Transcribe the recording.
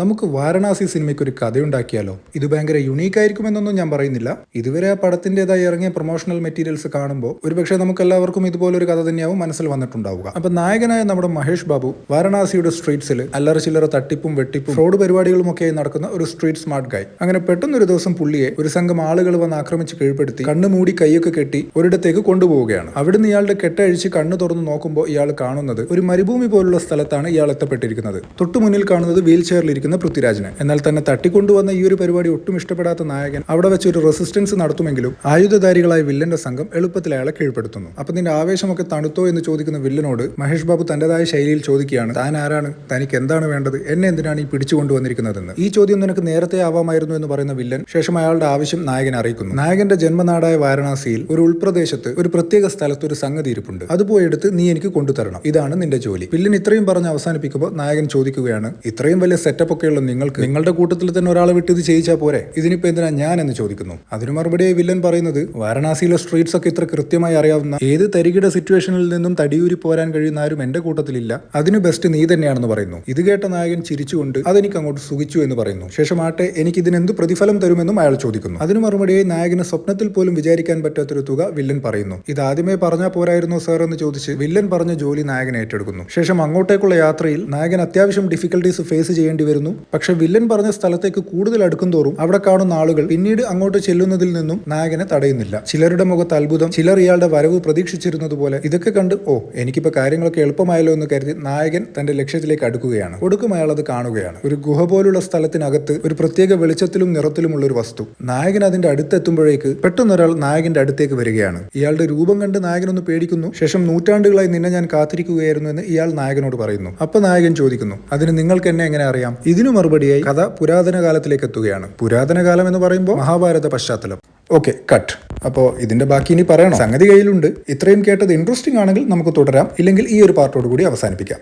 നമുക്ക് വാരണാസി സിനിമയ്ക്ക് ഒരു കഥയുണ്ടാക്കിയാലോ? ഇത് ഭയങ്കര യുണീക്ക് ആയിരിക്കുമെന്നൊന്നും ഞാൻ പറയുന്നില്ല. ഇതുവരെ ആ പടത്തിന്റെതായി ഇറങ്ങിയ പ്രൊമോഷണൽ മെറ്റീരിയൽസ് കാണുമ്പോൾ ഒരുപക്ഷെ നമുക്ക് എല്ലാവർക്കും ഇതുപോലൊരു കഥ തന്നെയാവും മനസ്സിൽ വന്നിട്ടുണ്ടാവുക. അപ്പൊ നായകനായ നമ്മുടെ മഹേഷ് ബാബു വാരണാസിയുടെ സ്ട്രീറ്റ്സിൽ അല്ലറ ചില്ലറ തട്ടിപ്പും വെട്ടിപ്പും ഫ്രോഡ് പരിപാടികളും ഒക്കെ നടക്കുന്ന ഒരു സ്ട്രീറ്റ് സ്മാർട്ട് ഗായ്. അങ്ങനെ പെട്ടെന്നൊരു ദിവസം പുള്ളിയെ ഒരു സംഘം ആളുകൾ വന്ന് ആക്രമിച്ച് കീഴ്പ്പെടുത്തി കണ്ണു മൂടി കൈയൊക്കെ കെട്ടി ഒരിടത്തേക്ക് കൊണ്ടുപോവുകയാണ്. അവിടുന്ന് ഇയാളുടെ കെട്ടഴിച്ച് കണ്ണു തുറന്നു നോക്കുമ്പോൾ ഇയാൾ കാണുന്നത് ഒരു മരുഭൂമി പോലുള്ള സ്ഥലത്താണ് ഇയാൾ എത്തപ്പെട്ടിരിക്കുന്നത്. തൊട്ടു മുന്നിൽ കാണുന്നത് വീൽ ചെയറിലിരിക്കുന്ന പൃഥ്വിരാജിന്. എന്നാൽ തന്നെ തട്ടിക്കൊണ്ടുവന്ന ഈ ഒരു പരിപാടി ഒട്ടും ഇഷ്ടപ്പെടാത്ത നായകൻ അവിടെ വെച്ച് ഒരു റെസിസ്റ്റൻസ് നടത്തുമെങ്കിലും ആയുധധാരികളായ വില്ലന്റെ സംഘം എളുപ്പത്തിൽ അയാളെ കീഴ്പ്പെടുത്തുന്നു. അപ്പൊ നിന്റെ ആവേശമൊക്കെ തണുത്തോ എന്ന് ചോദിക്കുന്ന വില്ലനോട് മഹേഷ് ബാബു തന്റേതായ ശൈലിയിൽ ചോദിക്കുകയാണ് താൻ ആരാണ്? തനിക്ക് എന്താണ് വേണ്ടത്? എന്നെ എന്തിനാണ് ഈ പിടിച്ചുകൊണ്ടുവന്നിരിക്കുന്നതെന്ന്? ഈ ചോദ്യം നിനക്ക് നേരത്തെ ആവാമായിരുന്നു എന്ന് പറയുന്ന വില്ലൻ ശേഷം അയാളുടെ ആവശ്യം നായകൻ അറിയിക്കുന്നു. നായകന്റെ ജന്മനാടായ വാരണാസിയിൽ ഒരു ഉൾപ്രദേശത്ത് ഒരു പ്രത്യേക സ്ഥലത്ത് ഒരു സംഗതി ഇരിപ്പുണ്ട്. അത് പോയെടുത്ത് നീ എനിക്ക് കൊണ്ടുതരണം. ഇതാണ് നിന്റെ ജോലി. വില്ലൻ ഇത്രയും പറഞ്ഞ് അവസാനിപ്പിക്കുമ്പോൾ നായകൻ ചോദിക്കുകയാണ് ഇത്രയും വലിയ സെറ്റപ്പ് ഒക്കെയുള്ള നിങ്ങൾക്ക് നിങ്ങളുടെ കൂട്ടത്തിൽ തന്നെ ഒരാളെ വിട്ട് ഇത് ചെയ്യിച്ചാൽ പോരെ? ഇതിനിപ്പോ എന്തിനാ ഞാൻ എന്ന് ചോദിക്കുന്നു. അതിന് മറുപടിയായി വില്ലൻ പറയുന്നത് വാരണാസിയിലെ സ്ട്രീറ്റ്സ് ഒക്കെ ഇത്ര കൃത്യമായി അറിയാവുന്ന ഏത് തരികിട സിറ്റുവേഷനിൽ നിന്നും തടിയൂരി പോരാൻ കഴിയുന്ന ആരും എന്റെ കൂട്ടത്തിലില്ല. അതിന് ബെസ്റ്റ് നീ തന്നെയാണെന്ന് പറയുന്നു. ഇത് കേട്ട നായകൻ ചിരിച്ചുകൊണ്ട് അതെനിക്ക് അങ്ങോട്ട് സുഖിച്ചു എന്ന് പറയുന്നു. ശേഷം ആട്ടെ എനിക്ക് ഇതിന് എന്ത് പ്രതിഫലം തരുമെന്നും അയാൾ ചോദിക്കുന്നു. അതിന് മറുപടിയായി നായകന് സ്വപ്നത്തിൽ പോലും വിചാരിക്കാൻ പറ്റാത്തൊരു തുക വില്ലൻ പറയുന്നു. ഇത് ആദ്യമേ പറഞ്ഞാൽ പോരായിരുന്നോ സാർ എന്ന് ചോദിച്ച് വില്ലൻ പറഞ്ഞ ജോലി നായകൻ ഏറ്റെടുക്കുന്നു. ശേഷം അങ്ങോട്ടേക്കുള്ള യാത്രയിൽ നായകൻ അത്യാവശ്യം ഡിഫിക്കൽട്ടീസ് ഫേസ് ചെയ്യേണ്ടി വരുന്നു പക്ഷെ വില്ലൻ പറഞ്ഞ സ്ഥലത്തേക്ക് കൂടുതൽ അടുക്കും തോറും അവിടെ കാണുന്ന ആളുകൾ പിന്നീട് അങ്ങോട്ട് ചെല്ലുന്നതിൽ നിന്നും നായകനെ തടയുന്നില്ല. ചിലരുടെ മുഖത്ത് അത്ഭുതം ചിലർ ഇയാളുടെ വരവ് പ്രതീക്ഷിച്ചിരുന്നത് പോലെ ഇതൊക്കെ കണ്ട് ഓ എനിക്കിപ്പോ കാര്യങ്ങളൊക്കെ എളുപ്പമായല്ലോ എന്ന് കരുതി നായകൻ തന്റെ ലക്ഷ്യത്തിലേക്ക് അടുക്കുകയാണ്. ഒടുക്കും അയാൾ അത് കാണുകയാണ്. ഒരു ഗുഹ പോലുള്ള സ്ഥലത്തിനകത്ത് ഒരു പ്രത്യേക വെളിച്ചത്തിലും നിറത്തിലുമുള്ള ഒരു വസ്തു. നായകൻ അതിന്റെ അടുത്തെത്തുമ്പോഴേക്ക് പെട്ടെന്നൊരാൾ നായകന്റെ അടുത്തേക്ക് വരികയാണ്. ഇയാളുടെ രൂപം കണ്ട് നായകനൊന്ന് പേടിക്കുന്നു. ശേഷം നൂറ്റാണ്ടുകളായി നിന്നെ ഞാൻ കാത്തിരിക്കുകയായിരുന്നു എന്ന് ഇയാൾ നായകനോട് പറയുന്നു. അപ്പൊ നായകൻ ചോദിക്കുന്നു അതിന് നിങ്ങൾക്ക് എന്നെ എങ്ങനെ അറിയാം? ഇതിനു മറുപടിയായി കഥ പുരാതന കാലത്തിലേക്ക് എത്തുകയാണ്. പുരാതന കാലം എന്ന് പറയുമ്പോൾ മഹാഭാരത പശ്ചാത്തലം. Okay cut. അപ്പോൾ ഇതിന്റെ ബാക്കി ഇനി പറയണം. സംഗതി കയ്യിലുണ്ട്. ഇത്രയും കേട്ടത് ഇൻട്രസ്റ്റിംഗ് ആണെങ്കിൽ നമുക്ക് തുടരാം. ഇല്ലെങ്കിൽ ഈ ഒരു പാർട്ടോട് കൂടി അവസാനിപ്പിക്കാം.